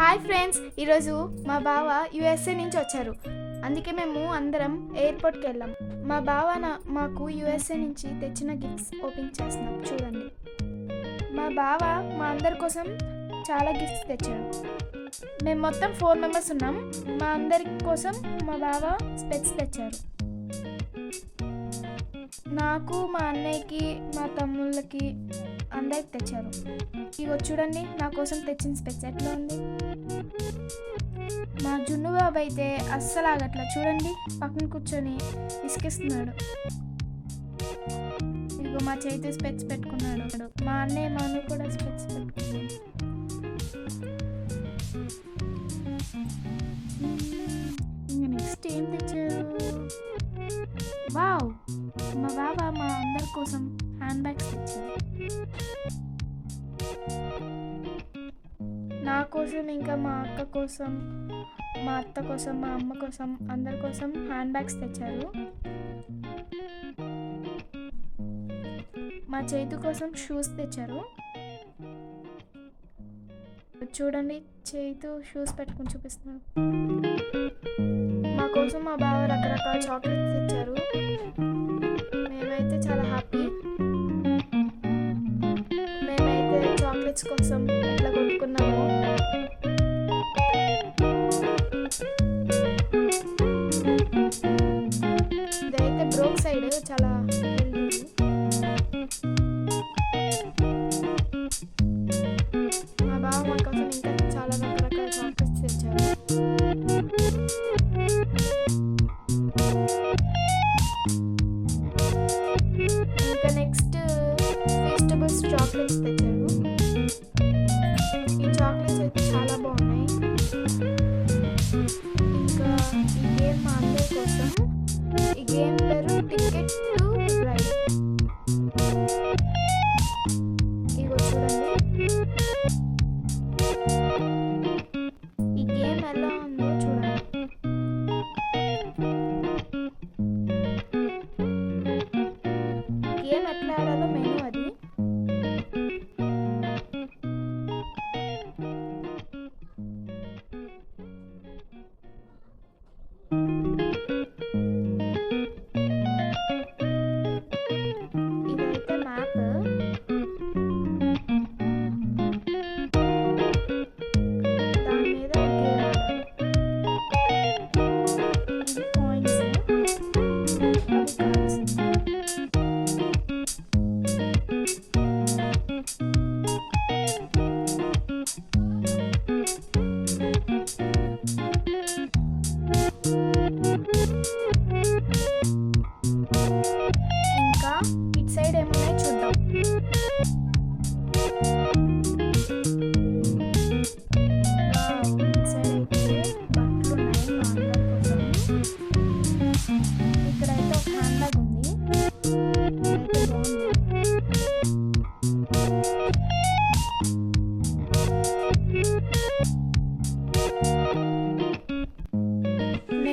Hi friends ఈరోజు మా బావ యుఎస్ఏ నుంచి వచ్చారు. అందుకే మేము అందరం ఎయిర్పోర్ట్కి వెళ్ళాం. మా బావ నా- మాకు యుఎస్ఏ నుంచి తెచ్చిన గిఫ్ట్స్ ఓపెన్ చేస్తున్నాం. చూడండి. మా బావ మా అందరి కోసం చాలా గిఫ్ట్స్ తెచ్చాడు. మేము మొత్తం ఫోర్ మెంబర్స్ ఉన్నాం. మా అందరి కోసం మా బావ స్పెట్స్ తెచ్చారు. నాకు మా అన్నయ్యకి మా తమ్ముళ్ళకి అందరికి తెచ్చారు. ఇగో చూడండి నా కోసం తెచ్చిన స్పెట్స్ ఎట్లా ఉంది? మా జున్ను బాబు అయితే అస్సలు ఆగట్లా చూడండి పక్కన కూర్చొని ఇసుకిస్తున్నాడు ఇదిగో మా చేతి స్పెచ్ పెట్టుకున్నాడు మా అన్నయ్య మను కూడా స్పెచ్ పెట్టుకున్నాడు. ఇంకా నెక్స్ట్ ఏం తెచ్చారు? నా కోసం ఇంకా మా అక్క కోసం మా అత్త కోసం మా అమ్మ కోసం అందరి కోసం హ్యాండ్ బ్యాగ్స్ తెచ్చారు. మా చేతు కోసం షూస్ తెచ్చారు. చూడండి చేతు షూస్ పెట్టుకుని చూపిస్తున్నారు. మా కోసం మా బావ రకరకాల చాక్లెట్స్ తెచ్చారు. చాక్లెట్స్ కోసం ఇట్లా కొట్టుకున్నాము ఇదైతే బ్రోక్ సైడ్ చాలా మా బావ మా కోసం ఇంకా చాలా రకరకాల చాక్లెట్స్ తెచ్చారు. ఇంకా నెక్స్ట్ వెజిటబుల్స్ చాక్లెట్స్ తెచ్చారు. ఇంకా ఈ గేమ్ మా అందరి కోసం ఈ గేమ్ పేరు టికెట్ టు రైడ్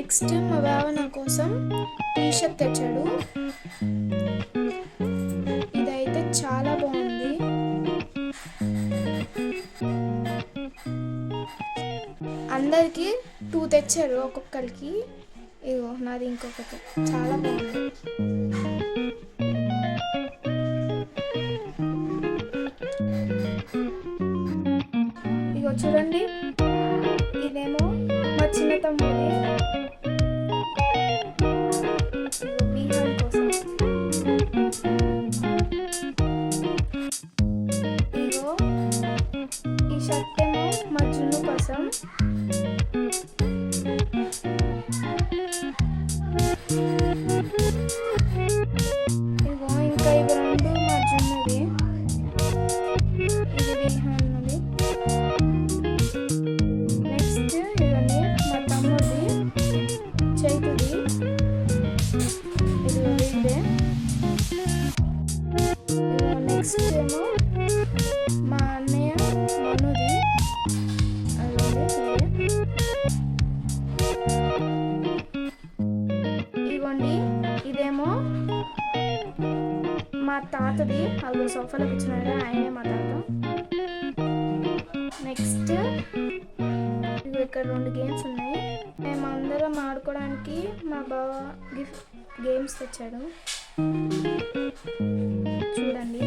నెక్స్ట్ మా బావ నా కోసం టీ షర్ట్ తెచ్చాడు. ఇదైతే చాలా బాగుంది. అందరికీ టూ తెచ్చారు ఒక్కొక్కరికి. ఇదిగో నాది ఇంకొకటి. చాలా బాగుంది. ఇగో చూడండి. ఇదేమో మా చిన్న తమ్ముడి ఇగో నెక్స్ట్ ఏమో మా అన్నయ్య మనుది ఇదిగోండి ఇదేమో మా తాతది. అదో సోఫాలో కూర్చున్నాడు ఆయనే మా తాత. నెక్స్ట్ ఇక్కడ రెండు గేమ్స్ ఉన్నాయి. మేము అందరం ఆడుకోవడానికి మా బావ గిఫ్ట్ గేమ్స్ తెచ్చాడు. చూడండి.